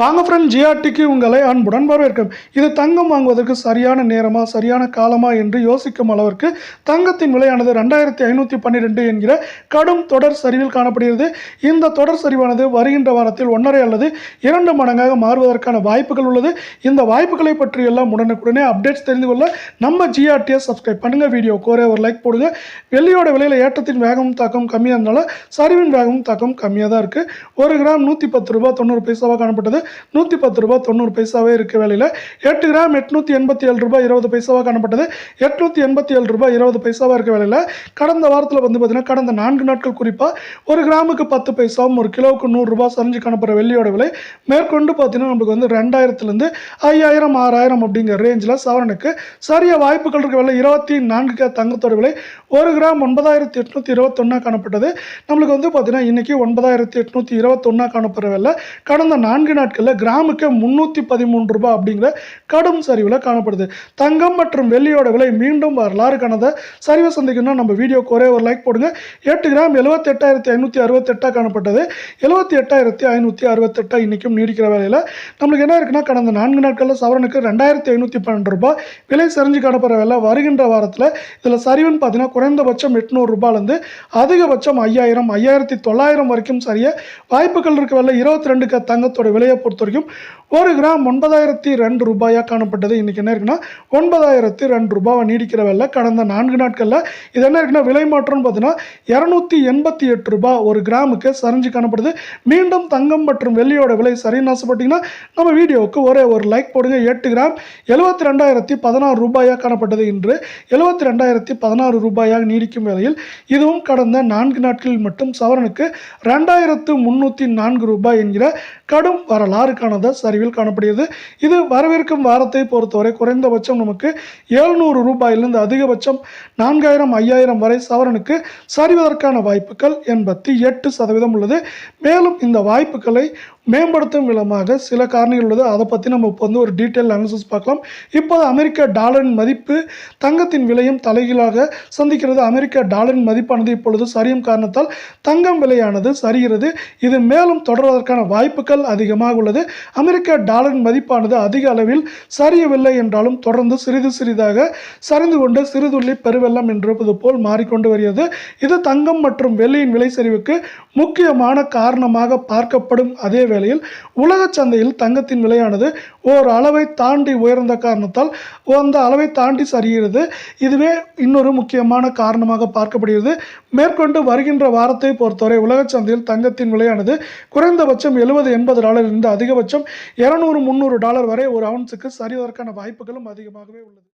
வாங்க ஃப்ரெண்ட் ஜிஆர்டிக்கு உங்களை அன்புடன் வரவேற்கும் இது தங்கம் வாங்குவதற்கு சரியான நேரமா சரியான காலமா என்று யோசிக்கும் அளவிற்கு தங்கத்தின் விலையானது ரெண்டாயிரத்தி ஐநூற்றி பன்னிரெண்டு என்கிற கடும் தொடர் சரிவில் காணப்படுகிறது. இந்த தொடர் சரிவானது வருகின்ற வாரத்தில் ஒன்றரை அல்லது இரண்டு மடங்காக மாறுவதற்கான வாய்ப்புகள் உள்ளது. இந்த வாய்ப்புகளை பற்றி எல்லாம் உடனுக்குடனே அப்டேட்ஸ் தெரிந்து கொள்ள நம்ம ஜிஆர்டியை சப்ஸ்கிரைப் பண்ணுங்கள் வீடியோ கோரே ஒரு லைக் போடுங்க. வெள்ளியோட விலையில் ஏற்றத்தின் வேகமும் தாக்கம் கம்மியாக இருந்தாலும் சரிவின் வேகமும் தாக்கம் கம்மியாக தான் இருக்குது ஒரு கிராம் நூற்றி பத்து ரூபா தொண்ணூறு பைசாவாக காணப்பட்டது. நூற்றி பத்து ரூபாய் தொண்ணூறு பைசாவே இருக்க வேலையில். எட்டு கிராம் எட்நூற்றி எண்பத்தி ஏழு ரூபாய் இருபது பைசாவாக காணப்பட்டது. எட்நூற்றி எண்பத்தி ஏழு ரூபாய் இருபது பைசாவாக இருக்க வேலையில். கடந்த வாரத்தில் வந்து பார்த்தீங்கன்னா கடந்த நான்கு நாட்கள் குறிப்பாக ஒரு கிராமுக்கு பத்து பைசாவும் ஒரு கிலோவுக்கு நூறுரூபா சரிஞ்சு காணப்படுற வெள்ளியோட விலை மேற்கொண்டு பார்த்தீங்கன்னா நமக்கு வந்து ரெண்டாயிரத்துலேருந்து ஐயாயிரம் ஆறாயிரம் அப்படிங்கிற ரேஞ்சில் சவரனுக்கு சரிய வாய்ப்புகள் இருக்க விலை இருபத்தி நான்கு கே தங்கத்தோட விலை ஒரு கிராம் ஒன்பதாயிரத்தி எட்நூற்றி இருபத்தொன்னா காணப்பட்டது. நம்மளுக்கு வந்து பார்த்தீங்கன்னா இன்றைக்கி ஒன்பதாயிரத்தி எட்நூற்றி இருபத்தொன்னா காணப்படுற விலை கடந்த நான்கு நாட்கள் நாட்களில் கிராமுக்கு முந்நூற்றி பதிமூன்று ரூபாய் அப்படிங்கிற கடும் சரிவில் காணப்படுது. தங்கம் மற்றும் வெள்ளியோட விலை மீண்டும் வரலாறு காணத சரிவை சந்திக்கணும்னா நம்ம வீடியோக்கு ஒரே ஒரு லைக் போடுங்க. எட்டு கிராம் எழுபத்தி எட்டாயிரத்தி ஐநூற்றி அறுபத்தெட்டாக காணப்பட்டது. எழுபத்தி எட்டாயிரத்தி ஐநூற்றி அறுபத்தெட்டா இன்றைக்கும் நீடிக்கிற வேலையில். நம்மளுக்கு என்ன இருக்குன்னா கடந்த நான்கு நாட்களில் சவரனுக்கு ரெண்டாயிரத்தி ஐநூற்றி பன்னெண்டு ரூபாய் விலை சரிஞ்சு காணப்படுற வேலை வருகின்ற வாரத்தில் இதில் சரிவுன்னு பார்த்தீங்கன்னா குறைந்தபட்சம் எட்நூறு ரூபாயிலேருந்து அதிகபட்சம் ஐயாயிரம் ஐயாயிரத்தி தொள்ளாயிரம் வரைக்கும் சரிய வாய்ப்புகள் இருக்க வேலை இருபத்தி ரெண்டுக்கு தங்கத்தோட விலையை பொறுத்த வரைக்கும் ஒரு கிராம் ஒன்பதாயிரத்தி ரெண்டு ரூபாயாக காணப்பட்டது. இன்றைக்கி என்ன இருக்குன்னா ஒன்பதாயிரத்தி ரெண்டு ரூபாவை நீடிக்கிற வேலை கடந்த நான்கு நாட்களில் இது என்ன இருக்குன்னா விலை மாற்றம்னு பார்த்தீங்கன்னா இரநூத்தி எண்பத்தி எட்டு ரூபாய் ஒரு கிராமுக்கு சரிஞ்சு காணப்படுது. மீண்டும் தங்கம் மற்றும் வெள்ளியோட விலை சரின்னு ஆசைப்பட்டீங்கன்னா நம்ம வீடியோவுக்கு ஒரே ஒரு லைக் போடுங்க. எட்டு கிராம் எழுபத்தி ரெண்டாயிரத்தி பதினாறு ரூபாயாக காணப்பட்டது. இன்று எழுபத்தி ரெண்டாயிரத்தி பதினாறு ரூபாயாக நீடிக்கும் வேளையில் இதுவும் கடந்த நான்கு நாட்களில் மட்டும் சவரனுக்கு ரெண்டாயிரத்து முந்நூற்றி நான்கு ரூபாய் என்கிற கடும் வரலாறு. காணத சரிவில் காணப்படுகிறது. இது வரவிருக்கும் வாரத்தை பொறுத்தவரை குறைந்தபட்சம் நமக்கு ஏழ்நூறு ரூபாயிலிருந்து அதிகபட்சம் நான்காயிரம் ஐயாயிரம் வரை சவரனுக்கு சரிவதற்கான வாய்ப்புகள் எண்பத்தி எட்டு சதவீதம் உள்ளது. மேலும் இந்த வாய்ப்புகளை மேம்படுத்தும் விதமாக சில காரணிகள் உள்ளது. அதை பற்றி நம்ம இப்போ வந்து ஒரு டீட்டெயில் அனாலிசிஸ் பார்க்கலாம். இப்போது அமெரிக்க டாலரின் மதிப்பு தங்கத்தின் விலையும் தலைகீழாக சந்திக்கிறது. அமெரிக்க டாலரின் மதிப்பானது இப்பொழுது சரியும் காரணத்தால் தங்கம் விலையானது சரிகிறது. இது மேலும் தொடர்வதற்கான வாய்ப்புகள் அதிகமாக உள்ளது. அமெரிக்க டாலரின் மதிப்பானது அதிக அளவில் சரியவில்லை என்றாலும் தொடர்ந்து சிறிது சிறிதாக சரிந்து கொண்டு சிறுதுள்ளி பெருவெள்ளம் என்றது போல் மாறிக்கொண்டு வருகிறது. இது தங்கம் மற்றும் வெள்ளியின் விலை சரிவுக்கு முக்கியமான காரணமாக பார்க்கப்படும் அதே வேளையில் உலக சந்தையில் தங்கத்தின் விலையானது ஓர் அளவை தாண்டி உயர்ந்த காரணத்தால் அந்த அளவை தாண்டி சரிகிறது. இதுவே இன்னொரு முக்கியமான காரணமாக பார்க்கப்படுகிறது. மேற்கொண்டு வருகின்ற வாரத்தை பொறுத்தவரை உலக சந்தையில் தங்கத்தின் விலையானது குறைந்தபட்சம் எழுபது எண்பது டாலர் இருந்து அதிகபட்சம் இருநூறு முந்நூறு டாலர் வரை ஒரு அவுன்ஸுக்கு சரிவதற்கான வாய்ப்புகளும் அதிகமாகவே உள்ளது.